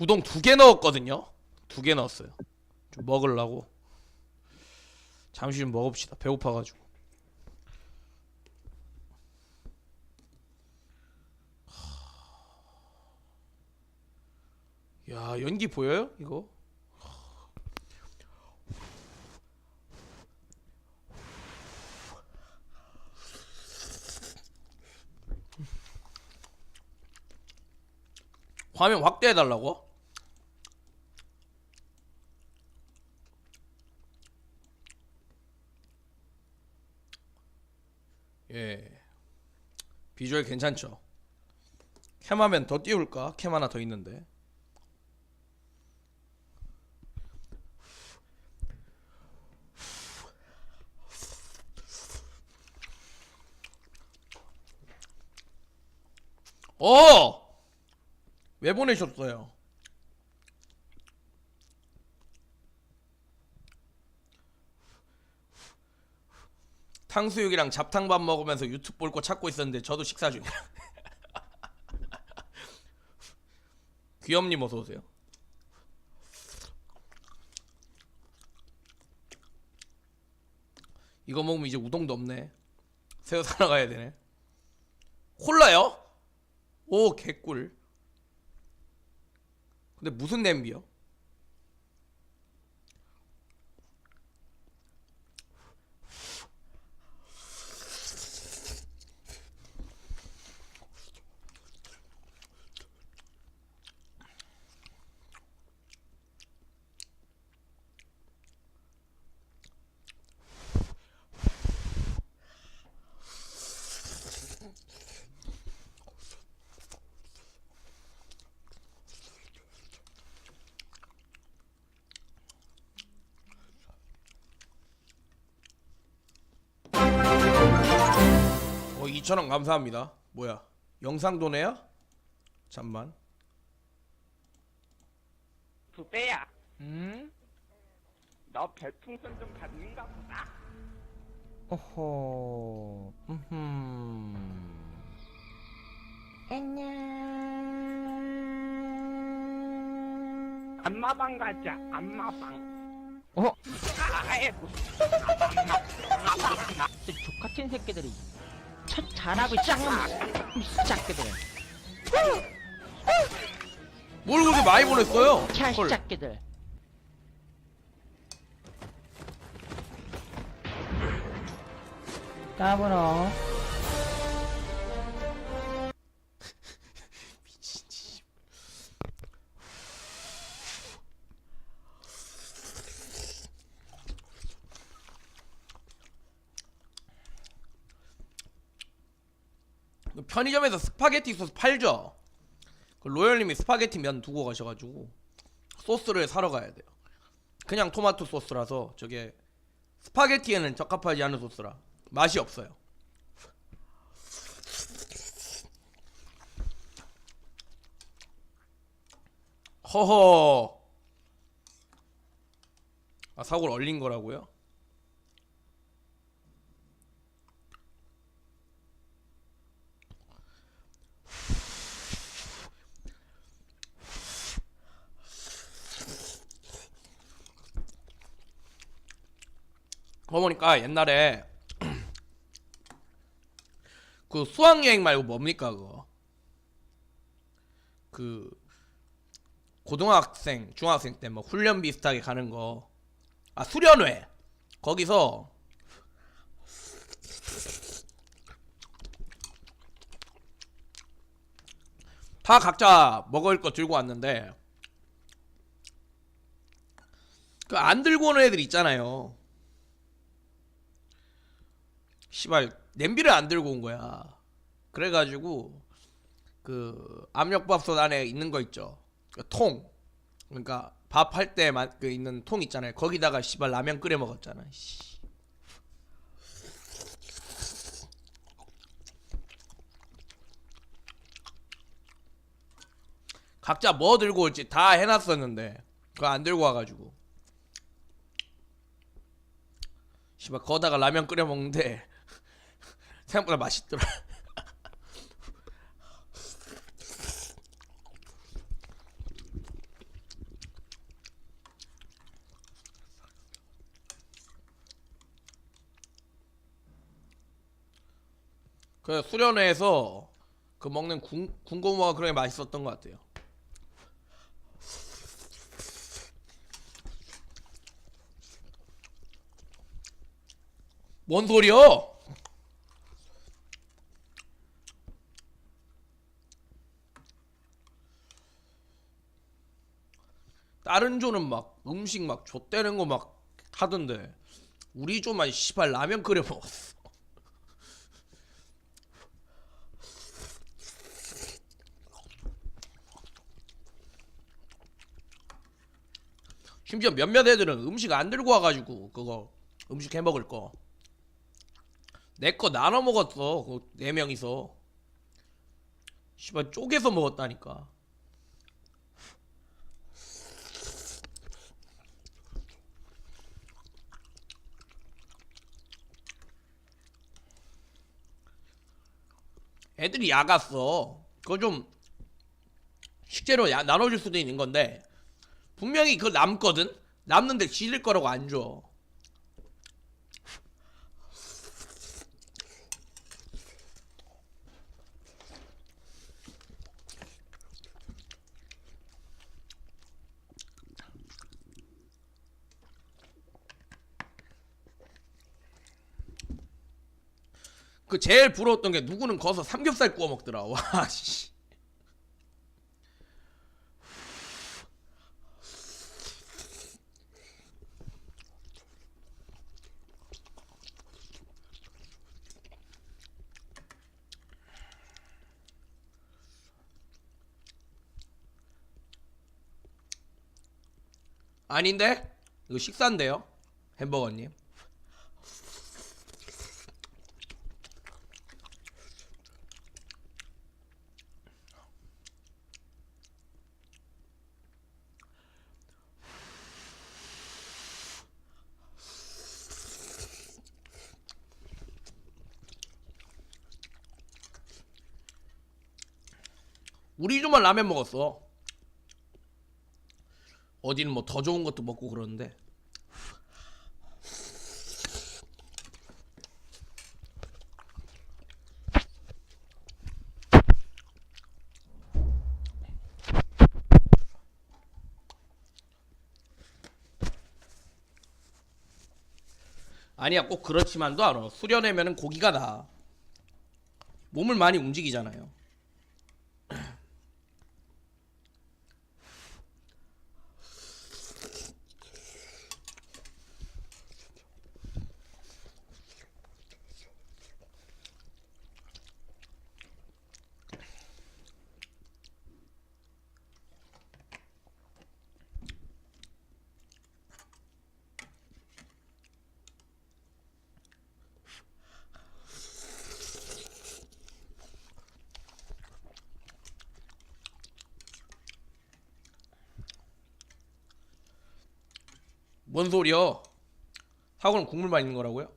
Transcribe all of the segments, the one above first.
우동 두 개 넣었거든요. 두 개 넣었어요. 좀 먹으려고. 잠시 좀 먹읍시다. 배고파가지고. 야 연기 보여요? 이거? 화면 확대해 달라고? 예. 비주얼 괜찮죠? 캠 하면 더 띄울까? 캠 하나 더 있는데. 어! 왜 보내셨어요? 탕수육이랑 잡탕밥 먹으면서 유튜브 볼 거 찾고 있었는데 저도 식사 중이야. 귀염님 어서 오세요. 이거 먹으면 이제 우동도 없네. 새우 사러 가야 되네. 콜라요? 오 개꿀. 근데 무슨 냄비요? 어 2,000원 감사합니다. 뭐야? 영상도네요? 잠만. 부배야, 음? 너 별풍선 좀 받는가 보다. 오호. 음. 안녕. 안마방 가자, 안마방. 어? 아이고, 저 족같은 새끼들이 첫 잘하고 이 새끼들. 뭘 그렇게 많이 보냈어요? 차 헐. 새끼들. 까불어. 편의점에서 스파게티 소스 팔죠. 그 로열님이 스파게티 면 두고 가셔가지고 소스를 사러 가야 돼요. 그냥 토마토 소스라서 저게 스파게티에는 적합하지 않은 소스라 맛이 없어요. 허허. 아 사고를 얼린 거라고요? 그거 보니까 옛날에 그 수학여행 말고 뭡니까 그거? 그 고등학생 중학생 때 뭐 훈련 비슷하게 가는 거. 아 수련회. 거기서 다 각자 먹을 거 들고 왔는데 그 안 들고 오는 애들 있잖아요. 씨발 냄비를 안 들고 온 거야. 그래가지고 그 압력밥솥 안에 있는 거 있죠. 그 통. 그러니까 밥 할 때 그 있는 통 있잖아요. 거기다가 씨발 라면 끓여 먹었잖아. 씨. 각자 뭐 들고 올지 다 해놨었는데 그거 안 들고 와가지고 씨발 거다가 라면 끓여 먹는데 생각보다 맛있더라. 그 수련회에서 그 먹는 군, 군고모가 그렇게 맛있었던 것 같아요. 뭔 소리요? 다른 조는 막 음식 막 좆대는 거 막 하던데 우리 조만 씨발 라면 끓여 먹었어. 심지어 몇몇 애들은 음식 안 들고 와가지고 그거 음식 해 먹을 거. 내 거 나눠 먹었어. 그 네 명이서. 씨발 쪼개서 먹었다니까. 애들이 야갔어. 그거 좀 식재료 야, 나눠줄 수도 있는 건데 분명히 그거 남거든. 남는데 지릴 거라고 안 줘. 그 제일 부러웠던 게 누구는 거기서 삼겹살 구워 먹더라. 와 씨. 아닌데? 이거 식사인데요? 햄버거님. 좀만 라면 먹었어. 어디는 뭐 더 좋은 것도 먹고 그러는데. 아니야 꼭 그렇지만도 않아 수련회면은 고기가 나 몸을 많이 움직이잖아요 뭔 소리야? 사고는 국물만 있는 거라고요?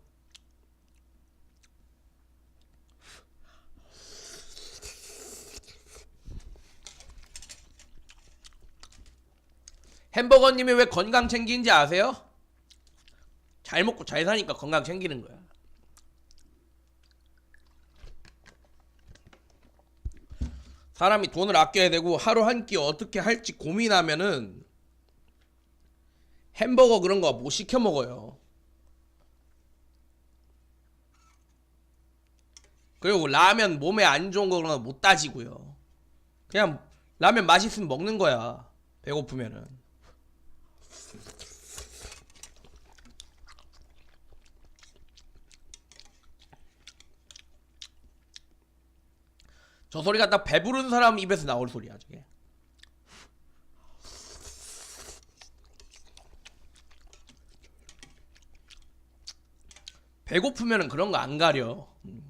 햄버거님이 왜 건강 챙기는지 아세요? 잘 먹고 잘 사니까 건강 챙기는 거야. 사람이 돈을 아껴야 되고 하루 한 끼 어떻게 할지 고민하면은 햄버거 그런 거 못 시켜 먹어요. 그리고 라면 몸에 안 좋은 거 그런 거 못 따지고요. 그냥 라면 맛있으면 먹는 거야. 배고프면은. 저 소리가 딱 배부른 사람 입에서 나올 소리야, 저게. 배고프면은 그런 거 안 가려. 음.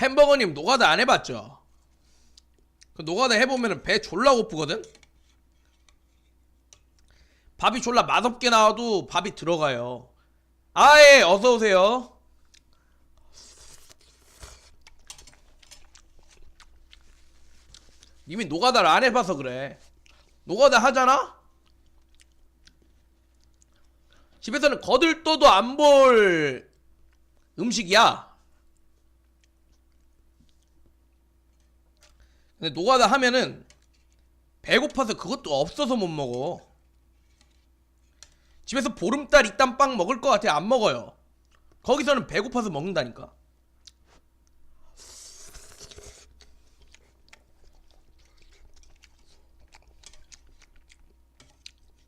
햄버거님 노가다 안 해봤죠? 그 노가다 해보면은 배 졸라 고프거든? 밥이 졸라 맛없게 나와도 밥이 들어가요. 아예 어서 오세요. 이미 노가다를 안 해봐서 그래. 노가다 하잖아? 집에서는 거들떠도 안 볼 음식이야. 근데 노가다 하면은 배고파서 그것도 없어서 못 먹어. 집에서 보름달 이딴 빵 먹을 것 같아 안 먹어요. 거기서는 배고파서 먹는다니까.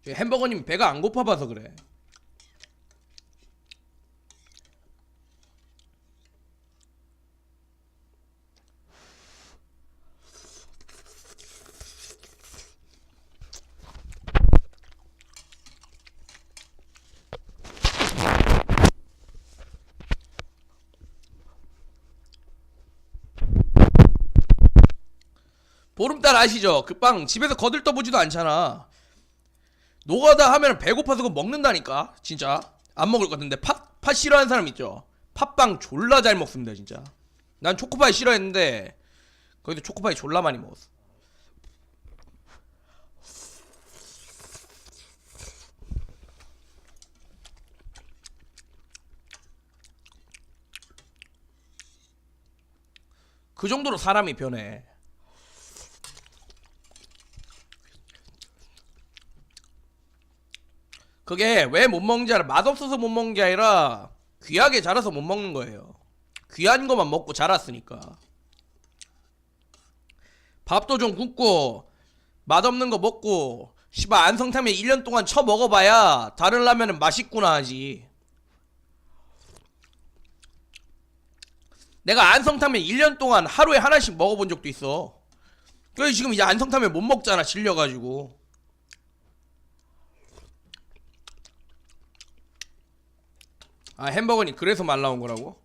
햄버거님 배가 안 고파봐서 그래. 보름달 아시죠? 그 빵 집에서 거들떠보지도 않잖아. 노가다 하면 배고파서 그거 먹는다니까 진짜. 안 먹을 것 같은데 팥, 팥 싫어하는 사람 있죠? 팥빵 졸라 잘 먹습니다 진짜. 난 초코파이 싫어했는데 거기도 초코파이 졸라 많이 먹었어. 그 정도로 사람이 변해 그게 왜 못 먹는지 알아? 맛없어서 못 먹는 게 아니라 귀하게 자라서 못 먹는 거예요. 귀한 것만 먹고 자랐으니까. 밥도 좀 굽고 맛없는 거 먹고 씨발 안성탕면 1년 동안 쳐 먹어봐야 다른 라면은 맛있구나 하지. 내가 안성탕면 1년 동안 하루에 하나씩 먹어본 적도 있어. 그래서 지금 이제 안성탕면 못 먹잖아 질려가지고. 아 햄버거니 그래서 말 나온 거라고?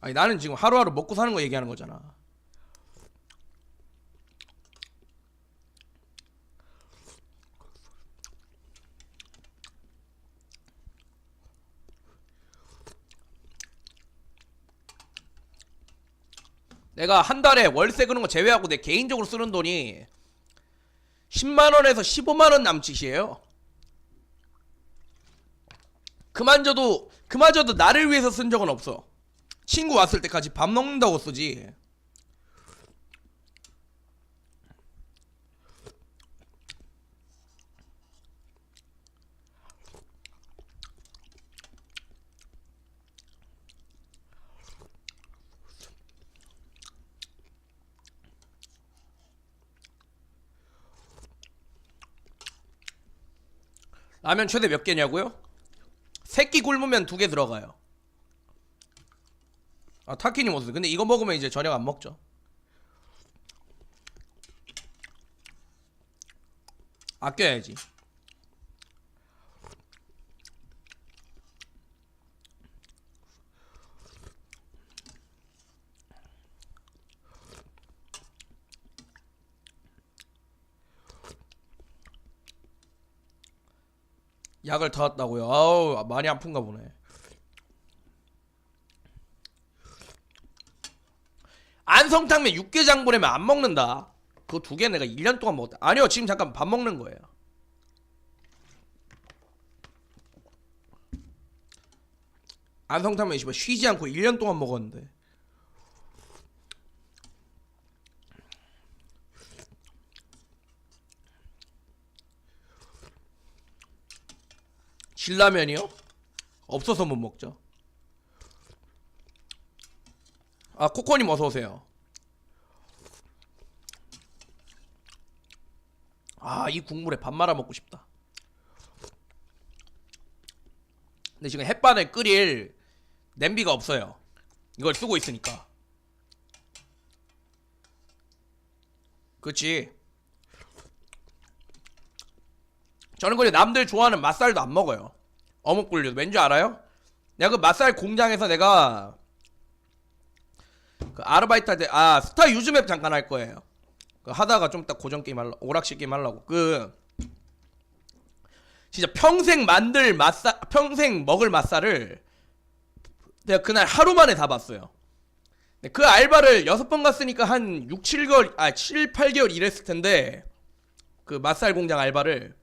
아니 나는 지금 하루하루 먹고 사는 거 얘기하는 거잖아. 내가 한 달에 월세 그런 거 제외하고 내 개인적으로 쓰는 돈이 10만 원에서 15만 원 남짓이에요. 그만저도 그마저도 나를 위해서 쓴 적은 없어. 친구 왔을 때까지 밥 먹는다고 쓰지. 라면 최대 몇 개냐고요? 새끼 굶으면 두 개 들어가요. 아 타키님 옷을 근데 이거 먹으면 이제 저녁 안 먹죠. 아껴야지. 약을 타왔다고요. 아우 많이 아픈가 보네. 안성탕면 육개장 보내면 안 먹는다. 그거 두 개 내가 1년 동안 먹었다. 아니요 지금 잠깐 밥 먹는 거예요. 안성탕면 씨발 쉬지 않고 1년 동안 먹었는데. 신라면이요? 없어서 못 먹죠. 아 코코님 어서 오세요. 아 이 국물에 밥 말아 먹고 싶다. 근데 지금 햇반을 끓일 냄비가 없어요. 이걸 쓰고 있으니까. 그렇지. 저는 그래 남들 좋아하는 맛살도 안 먹어요. 어묵굴류 왠지 알아요? 내가 그 맛살 공장에서 내가 그 아르바이트 할 때 아 스타 유즈맵 잠깐 할 거예요. 그 하다가 좀 딱 고정 게임 하려 오락실 게임 하려고 그 진짜 평생 만들 맛살 평생 먹을 맛살을 내가 그날 하루 만에 다 봤어요. 네, 그 알바를 여섯 번 갔으니까 한 6, 7개월, 아, 7, 8개월 일했을 텐데, 그 맛살 공장 알바를,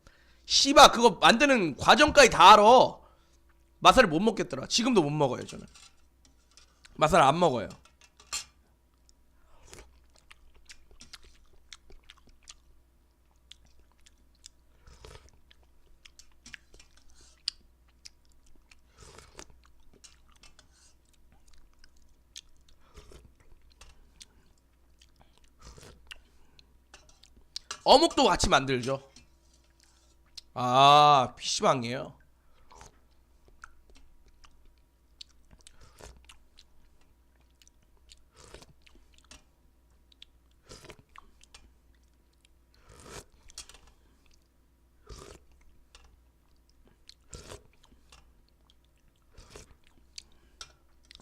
씨바, 그거 만드는 과정까지 다 알아. 맛살을 못 먹겠더라. 지금도 못 먹어요, 저는. 맛살 안 먹어요. 어묵도 같이 만들죠. 아, PC방이에요.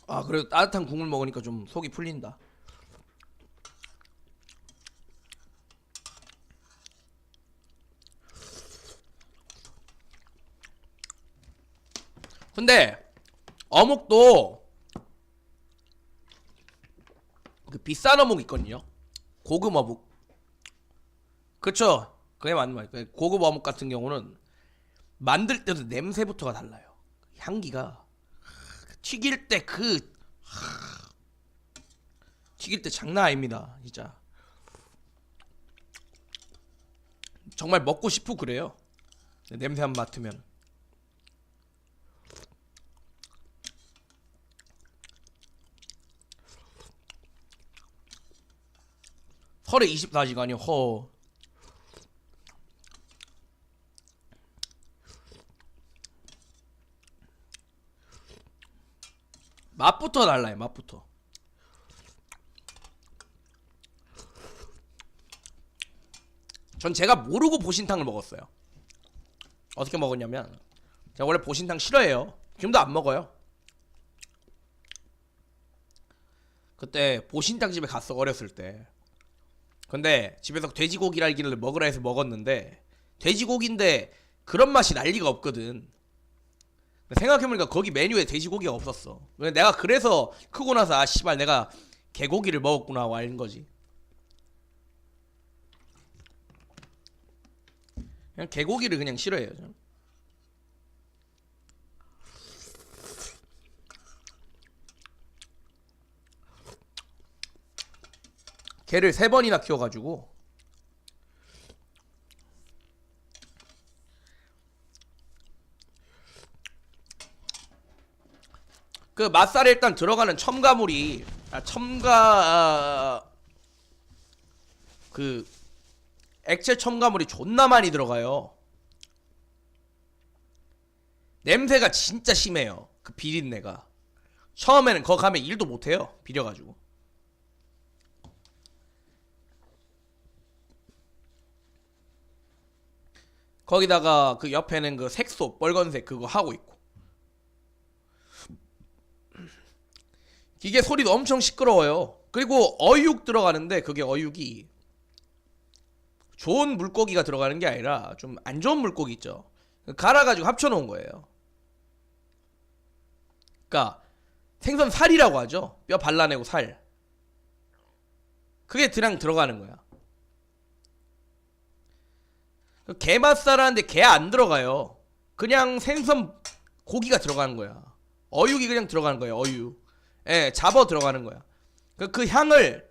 아, 그래도 따뜻한 국물 먹으니까 좀 속이 풀린다. 근데 어묵도 그 비싼 어묵 있거든요. 고급 어묵. 그쵸? 그게 맞는 말이에요. 고급 어묵 같은 경우는 만들 때도 냄새부터가 달라요. 향기가 튀길 때 그 튀길 때 장난 아닙니다. 진짜. 정말 먹고 싶고 그래요. 냄새 한번 맡으면. 설에 24시간이요. 허. 맛부터 달라요. 맛부터. 전 제가 모르고 보신탕을 먹었어요. 어떻게 먹었냐면 제가 원래 보신탕 싫어해요. 지금도 안 먹어요. 그때 보신탕 집에 갔어 어렸을 때. 근데 집에서 돼지고기랄기를 먹으라 해서 먹었는데 돼지고기인데 그런 맛이 날 리가 없거든. 생각해보니까 거기 메뉴에 돼지고기가 없었어. 근데 내가 그래서 크고 나서 아 씨발 내가 개고기를 먹었구나 하고 알는 거지. 그냥 개고기를 그냥 싫어해요. 저는. 개를 세 번이나 키워가지고 그 맛살에 일단 들어가는 첨가물이 아, 첨가 그 액체 첨가물이 존나 많이 들어가요. 냄새가 진짜 심해요. 그 비린내가. 처음에는 거기 가면 일도 못해요. 비려가지고. 거기다가 그 옆에는 그 색소 빨간색 그거 하고 있고. 이게 소리도 엄청 시끄러워요. 그리고 어육 들어가는데 그게 어육이 좋은 물고기가 들어가는 게 아니라 좀 안 좋은 물고기 있죠. 갈아가지고 합쳐놓은 거예요. 그니까 생선 살이라고 하죠. 뼈 발라내고 살. 그게 그냥 들어가는 거야 그 게맛살 하는데 게 안 들어가요. 그냥 생선 고기가 들어가는 거야. 어육이 그냥 들어가는 거예요. 어육. 예, 잡아 들어가는 거야. 그, 그 향을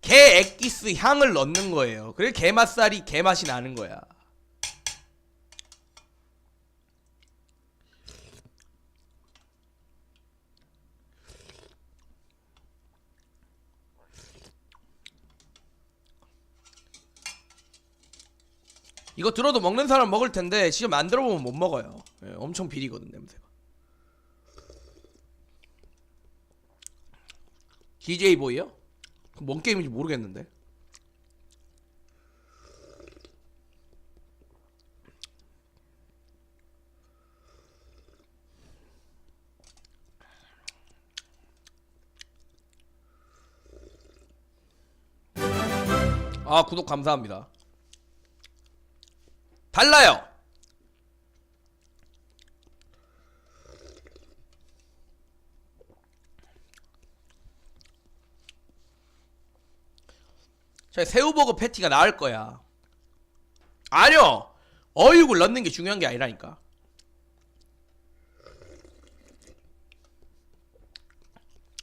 게 액기스 향을 넣는 거예요. 그래 게맛살이 게맛이 나는 거야. 이거 들어도 먹는 사람 먹을 텐데 지금 안 들어 보면 못 먹어요. 예, 엄청 비리거든 냄새가. DJ 보이요? 뭔 게임인지 모르겠는데. 아 구독 감사합니다. 달라요. 자, 새우버거 패티가 나을 거야. 아니요. 어육을 넣는 게 중요한 게 아니라니까.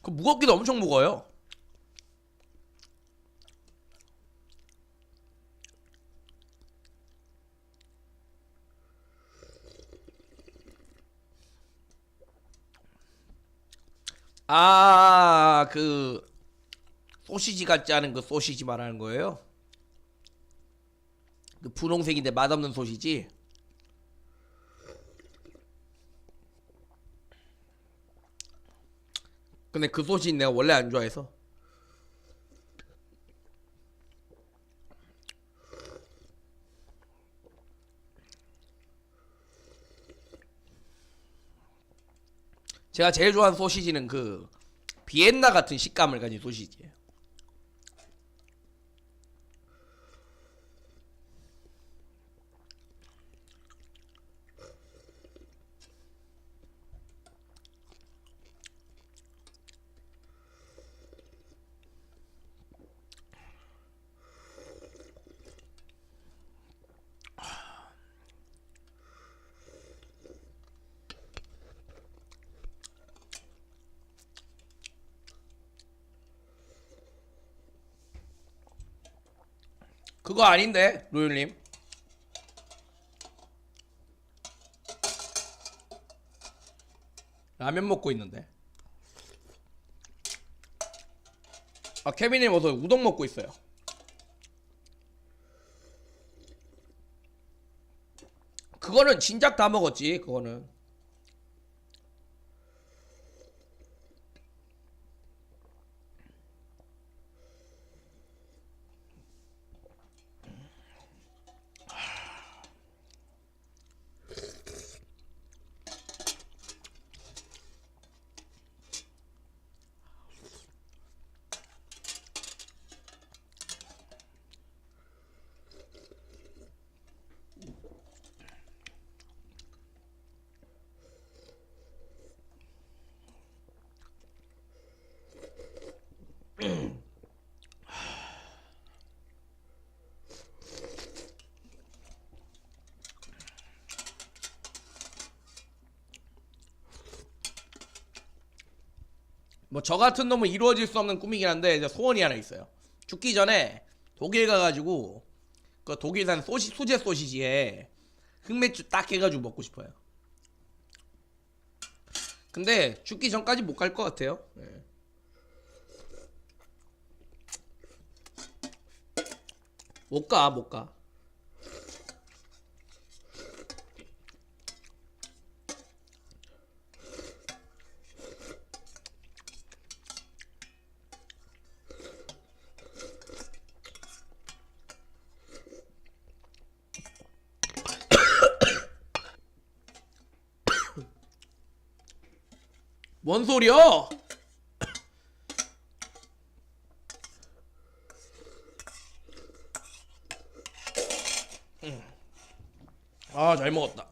그 무겁기도 엄청 무거워요. 아, 그 소시지 같지 않은 그 소시지 말하는 거예요? 그 분홍색인데 맛없는 소시지? 근데 그 소시지 내가 원래 안 좋아해서 제가 제일 좋아하는 소시지는 그 비엔나 같은 식감을 가진 소시지예요. 그거 아닌데 로율님. 라면 먹고 있는데. 아 케빈님 어서 우동 먹고 있어요. 그거는 진작 다 먹었지 그거는 뭐 저 같은 놈은 이루어질 수 없는 꿈이긴 한데 이제 소원이 하나 있어요. 죽기 전에 독일 가가지고 그 독일산 소시 수제 소시지에 흑맥주 딱 해가지고 먹고 싶어요. 근데 죽기 전까지 못 갈 것 같아요. 예. 못 가, 못 가. 뭔 소리야? 아, 잘 먹었다.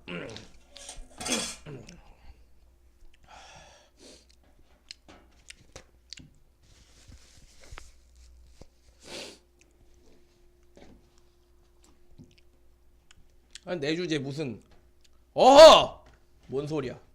아, 내 주제 무슨 어허! 뭔 소리야?